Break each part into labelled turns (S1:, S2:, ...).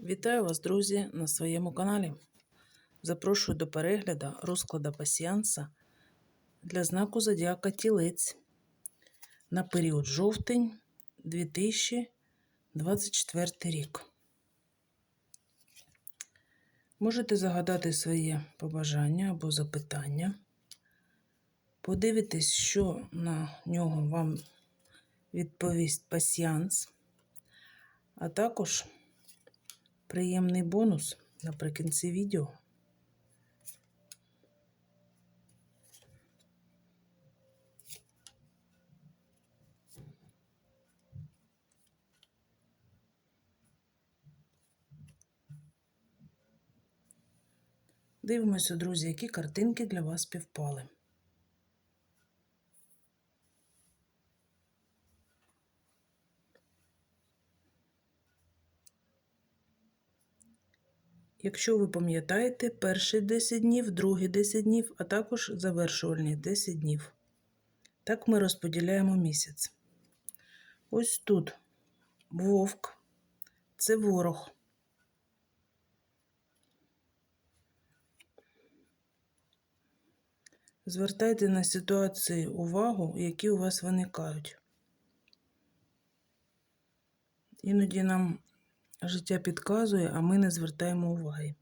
S1: Вітаю вас, друзі, на своєму каналі. Запрошую до перегляду розкладу пасіанса для знаку Зодіака Тілець на період жовтень 2024 рік. Можете загадати своє побажання або запитання. Подивитись, що на нього вам відповість пасіанс, а також приємний бонус наприкінці відео. Дивимося, друзі, які картинки для вас співпали. Якщо ви пам'ятаєте, перші 10 днів, другі 10 днів, а також завершувальні 10 днів. Так ми розподіляємо місяць. Ось тут вовк, це ворог. Звертайте на ситуації увагу, які у вас виникають. Іноді нам життя підказує, а ми не звертаємо уваги.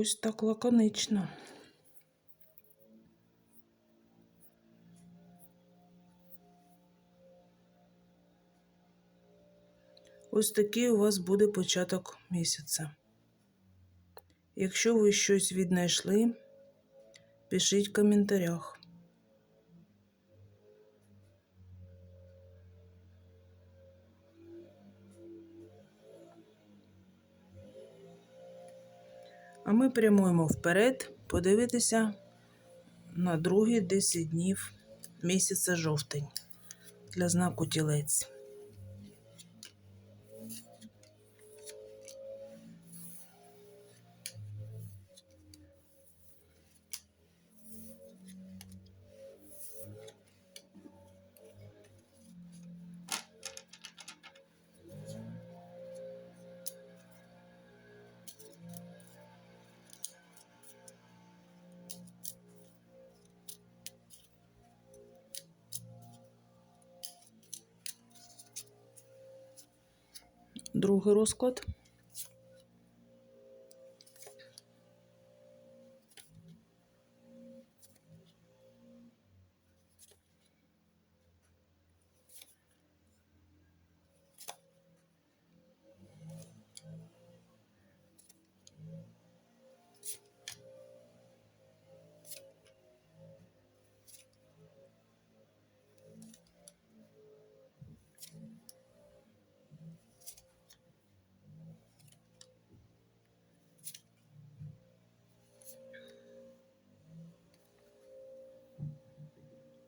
S1: Ось так лаконично. Ось такий у вас буде початок місяця. Якщо ви щось віднайшли, пишіть в коментарях. А ми прямуємо вперед подивитися на другі 10 днів місяця жовтень для знаку тілець. Другий розклад.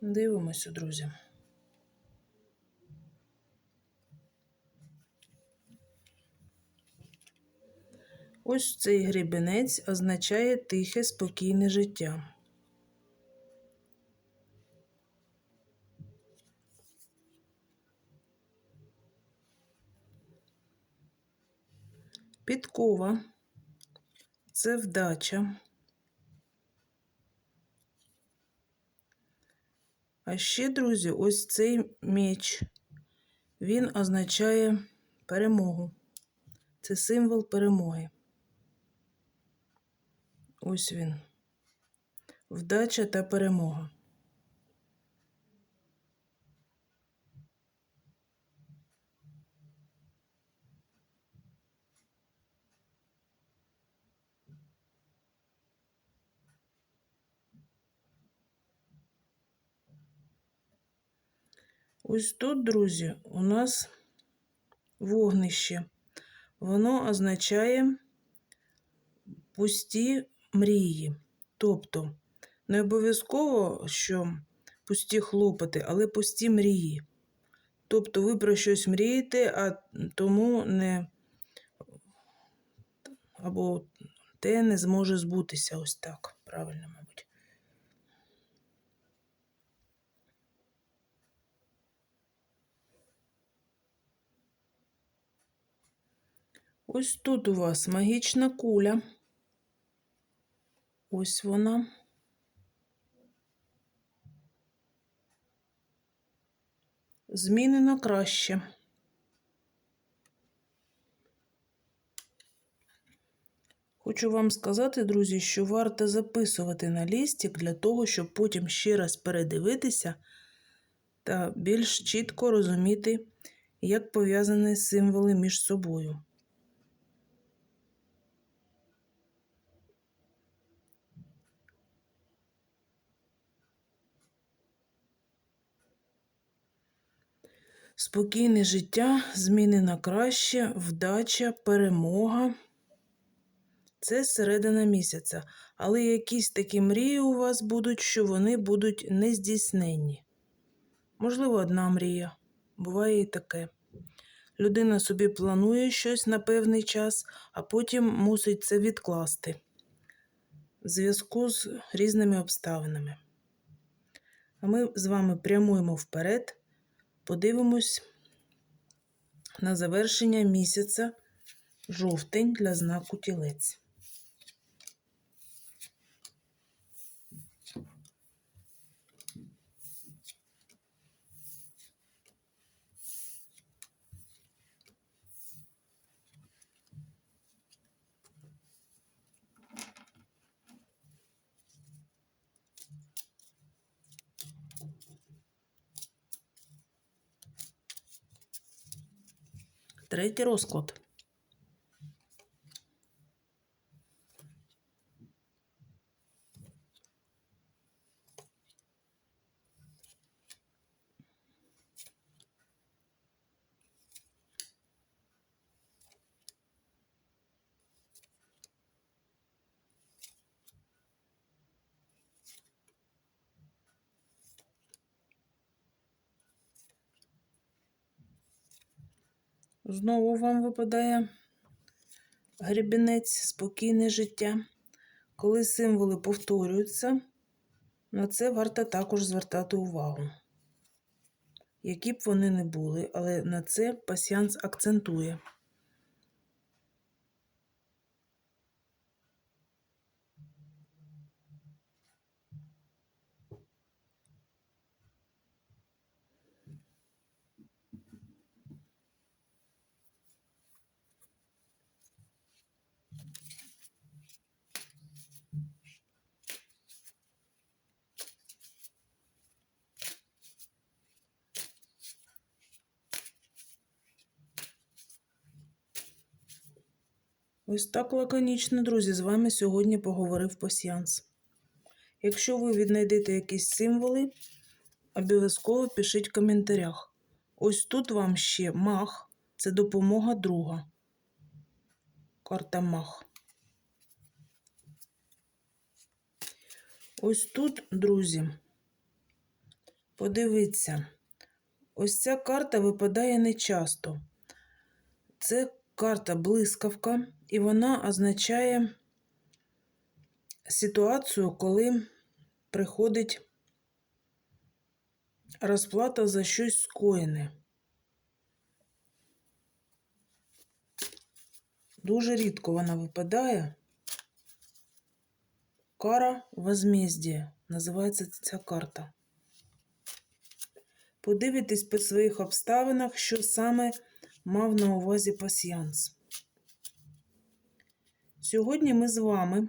S1: Дивимося, друзі. Ось цей грібенець означає тихе, спокійне життя. Підкова це вдача. А ще, друзі, ось цей меч. Він означає перемогу. Це символ перемоги. Ось він. Вдача та перемога. Ось тут, друзі, у нас вогнище. Воно означає пусті мрії. Тобто, не обов'язково, що пусті хлопоти, але пусті мрії. Тобто ви про щось мрієте, а тому не або те не зможе збутися ось так. Правильно, Ось тут у вас магічна куля. Ось вона. Зміни на краще. Хочу вам сказати, друзі, що варто записувати на лістик для того, щоб потім ще раз передивитися та більш чітко розуміти, як пов'язані символи між собою. Спокійне життя, зміни на краще, вдача, перемога. Це середина місяця. Але якісь такі мрії у вас будуть, що вони будуть нездійсненні. Можливо, одна мрія. Буває і таке. Людина собі планує щось на певний час, а потім мусить це відкласти в зв'язку з різними обставинами. А ми з вами прямуємо вперед, подивимось на завершення місяця жовтень для знаку тілець. Третій розклад. Знову вам випадає грібінець, спокійне життя. Коли символи повторюються, на це варто також звертати увагу. Які б вони не були, але на це пасіанс акцентує. Ось так лаконічно, друзі, з вами сьогодні поговорив пасіанс. Якщо ви віднайдете якісь символи, обов'язково пишіть в коментарях. Ось тут вам ще мах це допомога друга. Карта мах. Ось тут, друзі, подивіться, ось ця карта випадає нечасто. Це карта блискавка, і вона означає ситуацію, коли приходить розплата за щось скоєне. Дуже рідко вона випадає. Кара возмездія називається ця карта. Подивитесь по своїх обставинах, що саме мав на увазі пасіянс. Сьогодні ми з вами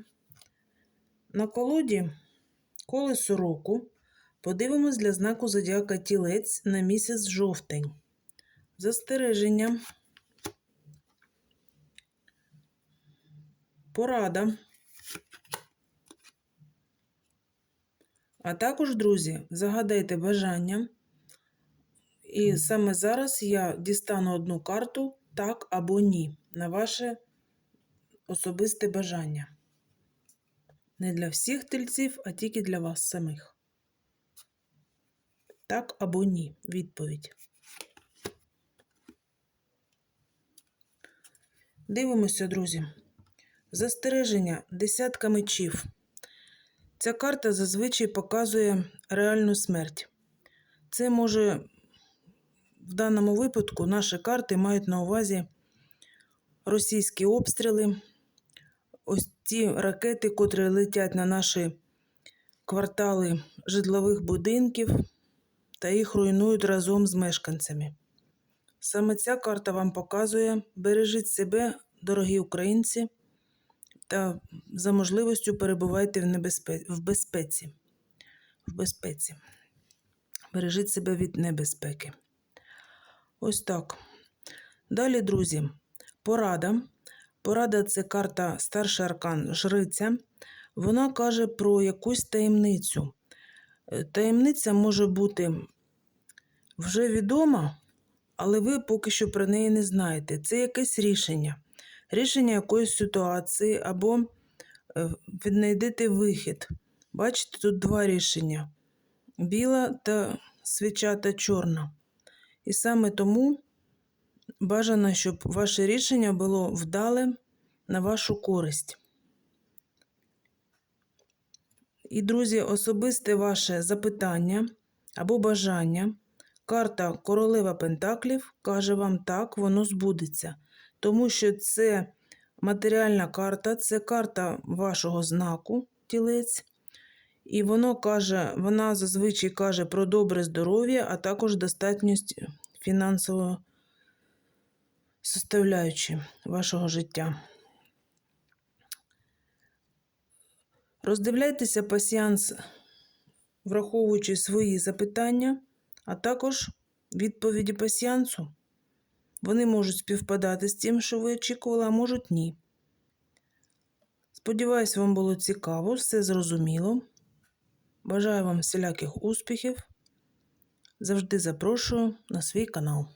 S1: на колоді колесо року подивимось для знаку зодіака тілець на місяць жовтень. Застереження, порада. А також, друзі, загадайте бажання. І саме зараз я дістану одну карту так або ні на ваше особисте бажання. Не для всіх тельців, а тільки для вас самих. Так або ні. Відповідь. Дивимося, друзі. Застереження десятка мечів. Ця карта зазвичай показує реальну смерть. Це може в даному випадку наші карти мають на увазі російські обстріли, ось ті ракети, котрі летять на наші квартали житлових будинків та їх руйнують разом з мешканцями. Саме ця карта вам показує: бережіть себе, дорогі українці, та за можливістю перебувайте в, небезпе... в безпеці. В безпеці. Бережіть себе від небезпеки. Ось так. Далі, друзі, порада. Порада це карта старший аркан Жриця. Вона каже про якусь таємницю. Е, Таємниця може бути вже відома, але ви поки що про неї не знаєте. Це якесь рішення, рішення якоїсь ситуації, або е, віднайдете вихід. Бачите, тут два рішення: біла та свічата чорна. І саме тому бажано, щоб ваше рішення було вдале на вашу користь. І, друзі, особисте ваше запитання або бажання. Карта Королева Пентаклів каже вам так, воно збудеться. Тому що це матеріальна карта, це карта вашого знаку, тілець. І воно каже, вона зазвичай каже про добре здоров'я, а також достатність фінансової составляючи вашого життя. Роздивляйтеся пасіанс, враховуючи свої запитання, а також відповіді пасіансу. Вони можуть співпадати з тим, що ви очікували, а можуть ні. Сподіваюсь, вам було цікаво, все зрозуміло. Бажаю вам всіляких успіхів. Завжди запрошую на свій канал.